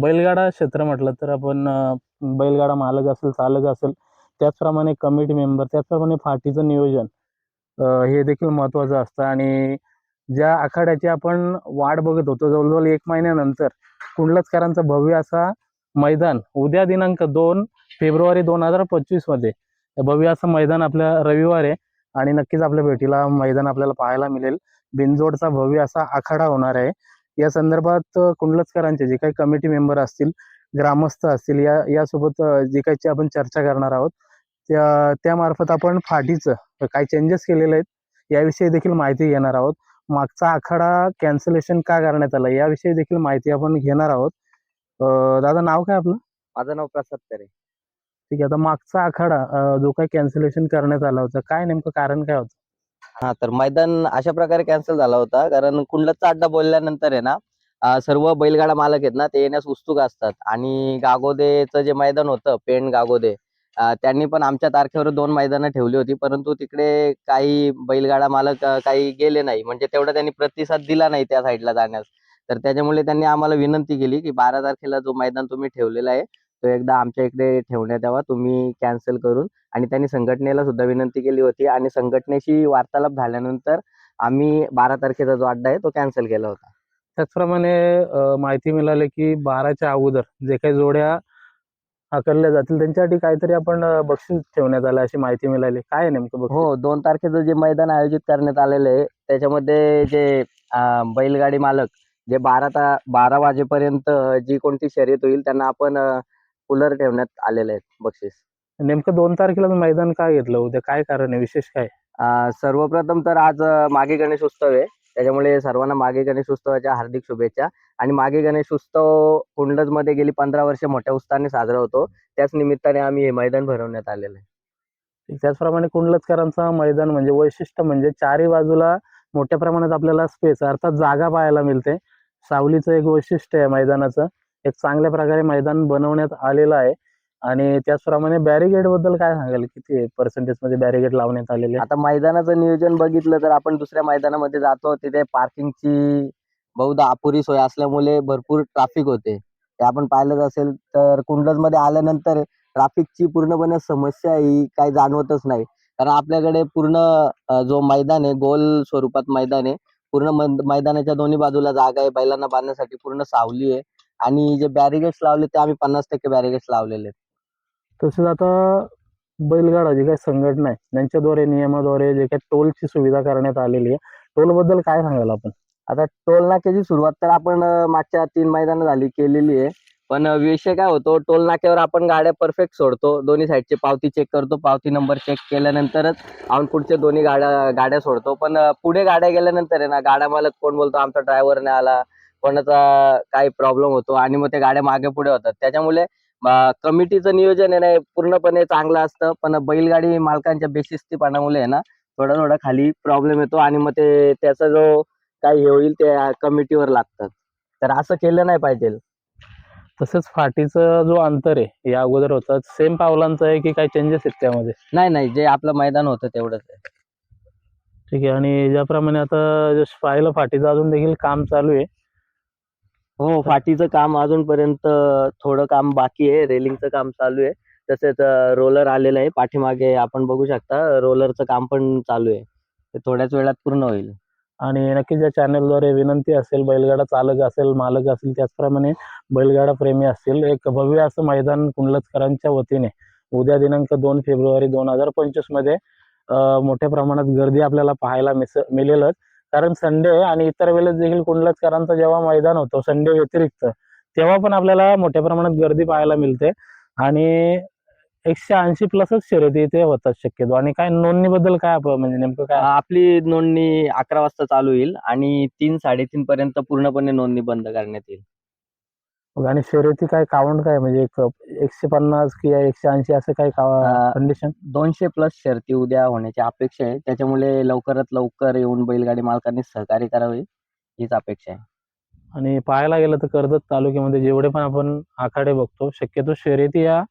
बैलगाडा क्षेत्र म्हटलं तर आपण बैलगाडा मालक असेल चालक असेल त्याचप्रमाणे कमिटी मेंबर त्याचप्रमाणे फाटीचं नियोजन हे देखील महत्त्वाचं असतं. आणि ज्या आखाड्याची आपण वाट बघत होतो जवळजवळ एक महिन्यानंतर कुंडलचकरांचा भव्य असा मैदान उद्या दिनांक दोन फेब्रुवारी दोन हजार पंचवीसमध्ये भव्य असं मैदान आपल्या रविवार आहे आणि नक्कीच आपल्या भेटीला मैदान आपल्याला पाहायला मिळेल. बिनजोडचा भव्य असा आखाडा होणार आहे. या संदर्भात कुंडलचकरांचे जे काही कमिटी मेंबर असतील ग्रामस्थ असतील या यासोबत जे काही आपण चर्चा करणार आहोत त्या त्यामार्फत आपण फाटीचं काही चेंजेस केलेले आहेत याविषयी देखील माहिती घेणार आहोत. मागचा आखाडा कॅन्सलेशन का करण्यात आला याविषयी देखील माहिती आपण घेणार आहोत. दादा नाव काय आपलं? माझं नाव प्रसाद तरे. ठीक आहे आता मागचा आखाडा जो काही कॅन्सलेशन करण्यात आला होता काय नेमकं कारण काय होतं? हा तर मैदान अशा प्रकारे कॅन्सल झाला होता. कारण कुंडलचा अड्डा बोलल्यानंतर आहे ना अं, सर्व बैलगाडा मालक आहेत ना ते येण्यास उत्सुक असतात. आणि गागोदेचं जे मैदान होतं पेण गागोदे अं, त्यांनी पण आमच्या तारखेवर दोन मैदानं ठेवली होती. परंतु तिकडे काही बैलगाडा मालक अं, काही गेले नाही. म्हणजे तेवढा त्यांनी प्रतिसाद दिला नाही त्या साईडला जाण्यास. तर त्याच्यामुळे त्यांनी आम्हाला विनंती केली की बारा तारखेला जो मैदान तुम्ही ठेवलेला आहे तो एकदा आमच्या इकडे ठेवण्यात यावा तुम्ही कॅन्सल करून. आणि त्यांनी संघटनेला सुद्धा विनंती केली होती आणि संघटनेशी वार्तालाप झाल्यानंतर आम्ही बारा तारखेचा जो अड्डा आहे तो कॅन्सल केला होता. त्याचप्रमाणे माहिती मिळाली की बाराच्या अगोदर जे काही जोड्या आकारल्या जातील त्यांच्यासाठी काहीतरी आपण बक्षीस ठेवण्यात आलं अशी माहिती मिळाली. काय नेमकं हो दोन तारखेचं जे मैदान आयोजित करण्यात आलेलं आहे त्याच्यामध्ये जे बैलगाडी मालक जे बारा ता बारा वाजेपर्यंत जी कोणती शर्यत होईल त्यांना आपण कूलर ठेवण्यात आलेले आहेत बक्षीस. नेमकं दोन तारखेला मैदान काय घेतलं? उद्या काय कारण आहे? विशेष काय? अं, सर्वप्रथम तर आज अं, मागे गणेश उत्सव आहे. त्याच्यामुळे सर्वांना मागे गणेश उत्सवाच्या हार्दिक शुभेच्छा. आणि मागे गणेश उत्सव कुंडजमध्ये गेली पंधरा वर्ष मोठ्या उत्साहाने साजरा होतो. त्याच निमित्ताने आम्ही हे मैदान भरवण्यात आलेलं आहे. त्याचप्रमाणे कुंडलचकरांचं मैदान म्हणजे वैशिष्ट्य म्हणजे चारही बाजूला मोठ्या प्रमाणात आपल्याला स्पेस अर्थात जागा पाहायला मिळते. सावलीचं एक वैशिष्ट्य आहे मैदानाचं. एक चांगल्या प्रकारे मैदान बनवण्यात आलेलं आहे. आणि त्याचप्रमाणे बॅरिगेडबद्दल काय सांगाल? किती पर्सेंटेजमध्ये बॅरिगेड लावण्यात आलेले आता मैदानाचं नियोजन बघितलं तर आपण दुसऱ्या मैदानामध्ये जातो. तिथे पार्किंगची बहुधा अपुरी सोय असल्यामुळे भरपूर ट्रॅफिक होते. ते आपण पाहिलंच असेल तर कुंडजमध्ये आल्यानंतर ट्राफिकची पूर्णपणे समस्या ही काही जाणवतच नाही. कारण आपल्याकडे पूर्ण जो मैदान आहे गोल स्वरूपात मैदान आहे पूर्ण मैदानाच्या दोन्ही बाजूला जागा आहे बैलांना बांधण्यासाठी पूर्ण सावली आहे. आणि जे बॅरिगेड्स लावले ते आम्ही पन्नास टक्के बॅरिगेड्स लावलेले आहेत. तसेच आता बैलगाडा जी काही संघटना आहे त्यांच्याद्वारे नियमाद्वारे जे काही टोलची सुविधा करण्यात आलेली आहे टोलबद्दल काय सांगाल आपण? आता टोल नाक्याची सुरुवात तर आपण अं, मागच्या तीन मैदानं झाली केलेली आहे. पण अं, विषय काय होतो टोल नाक्यावर आपण गाड्या परफेक्ट सोडतो दोन्ही साईडची पावती चेक करतो पावती नंबर चेक केल्यानंतरच आपण पुढचे दोन्ही गाड्या गाड्या सोडतो. पण अं, पुढे गाड्या गेल्यानंतर आहे ना गाड्या मालक कोण बोलतो आमचा ड्रायव्हर नाही आला कोणाचा काही प्रॉब्लेम होतो आणि मग ते गाड्या मागे पुढे होतात. त्याच्यामुळे कमिटीचं नियोजन आहे ना पूर्णपणे चांगलं असतं. पण बैलगाडी मालकांच्या बेशिस्तीपणामुळे आहे ना थोडा थोडा खाली प्रॉब्लेम येतो आणि मग ते त्याचा जो काय हे होईल ते कमिटीवर लागतात. तर असं केलं नाही पाहिजे. तसेच फाटीचं जो अंतर आहे या अगोदर होतं. सेम पावलांचं आहे की काही चेंजेस आहेत त्यामध्ये? नाही नाही. जे आपलं मैदान होतं तेवढंच आहे. ठीक आहे. आणि ज्याप्रमाणे आता जसं पाहिलं फाटीचं अजून देखील काम चालू आहे. हो फाटीचं काम अजूनपर्यंत थोडं काम बाकी आहे. रेलिंगचं काम चालू आहे. तसेच रोलर आलेलं आहे. पाठीमागे आपण बघू शकता रोलरचं काम पण चालू आहे. ते थोड्याच वेळात पूर्ण होईल. आणि नक्कीच या चॅनलद्वारे विनंती असेल बैलगाडा चालक असेल मालक असेल त्याचप्रमाणे बैलगाडा प्रेमी असतील एक भव्य असं मैदान कुंडलचकरांच्या वतीने उद्या दिनांक दोन फेब्रुवारी दोन हजार पंचवीसमध्ये मोठ्या प्रमाणात गर्दी आपल्याला पाहायला मिस मिळेलच. कारण संडे आणि इतर वेळेस देखील कुंडलचकरांचं जेव्हा मैदान होतो संडे व्यतिरिक्त तेव्हा पण आपल्याला मोठ्या प्रमाणात गर्दी पाहायला मिळते. आणि एकशे ऐंशी प्लसच शर्यती इथे होतात शक्यतो. आणि काय नोंदणीबद्दल काय आप- म्हणजे नेमकं काय? आपली नोंदणी अकरा वाजता चालू होईल आणि तीन साडेतीन पर्यंत पूर्णपणे नोंदणी बंद करण्यात येईल. मग आणि शर्यती काय काउंट काय? म्हणजे एक एकशे पन्नास किंवा एकशे ऐंशी असं काय अं, कंडिशन दोनशे प्लस शर्ती उद्या होण्याची अपेक्षा आहे. त्याच्यामुळे लवकरात लवकर येऊन बैलगाडी मालकांनी सहकार्य करावे हीच अपेक्षा आहे. आणि पाहायला गेलं तर कर्जत तालुक्यामध्ये जेवढे पण आपण आखाडे बघतो शक्यतो शर्यती या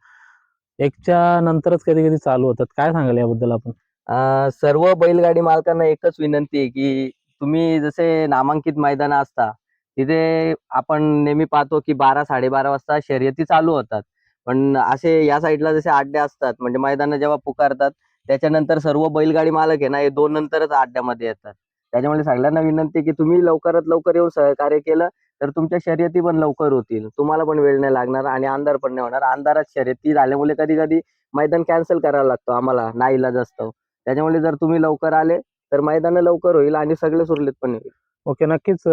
एकच्या नंतरच कधी कधी चालू होतात. काय सांगाल याबद्दल आपण? अं, सर्व बैलगाडी मालकांना एकच विनंती आहे की तुम्ही जसे नामांकित मैदान असता तिथे आपण नेहमी पाहतो की बारा साडेबारा वाजता शर्यती चालू होतात. पण असे या साईडला जसे अड्डे असतात म्हणजे मैदान जेव्हा पुकारतात त्याच्यानंतर सर्व बैलगाडी मालक आहे ना हे दोन नंतरच अड्ड्यामध्ये येतात. त्याच्यामुळे सगळ्यांना विनंती की तुम्ही लवकरात लवकर येऊन सहकार्य केलं तर तुमच्या शर्यती पण लवकर होतील. तुम्हाला पण वेळ नाही लागणार आणि अंधार पण नाही होणार. अंधारात शर्यती झाल्यामुळे कधी कधी मैदान कॅन्सल करायला लागतो आम्हाला नाईलाज असतो त्याच्यामुळे जर तुम्ही लवकर आले तर मैदान लवकर होईल आणि सगळे सुरळीत पण होईल. ओके नक्कीच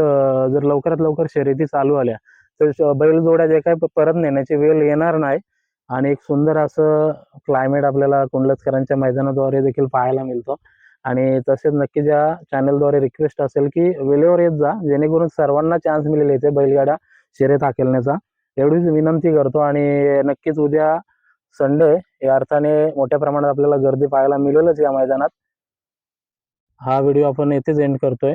जर लवकरात लवकर शर्यती चालू आल्या तर बैलजोड्या जे काही परत नेण्याची वेळ येणार नाही आणि एक सुंदर असं क्लायमेट आपल्याला कुंडलचकरांच्या मैदानाद्वारे देखील पाहायला मिळतो. आणि तसेच नक्की ज्या चॅनलद्वारे रिक्वेस्ट असेल की वेळेवर येत जा जेणेकरून सर्वांना चान्स मिळेल इथे बैलगाड्या शर्यत हाकेलण्याचा. एवढीच विनंती करतो आणि नक्कीच उद्या संडे या अर्थाने मोठ्या प्रमाणात आपल्याला गर्दी पाहायला मिळेलच या मैदानात. हा व्हिडिओ आपण येथेच एंड करतोय.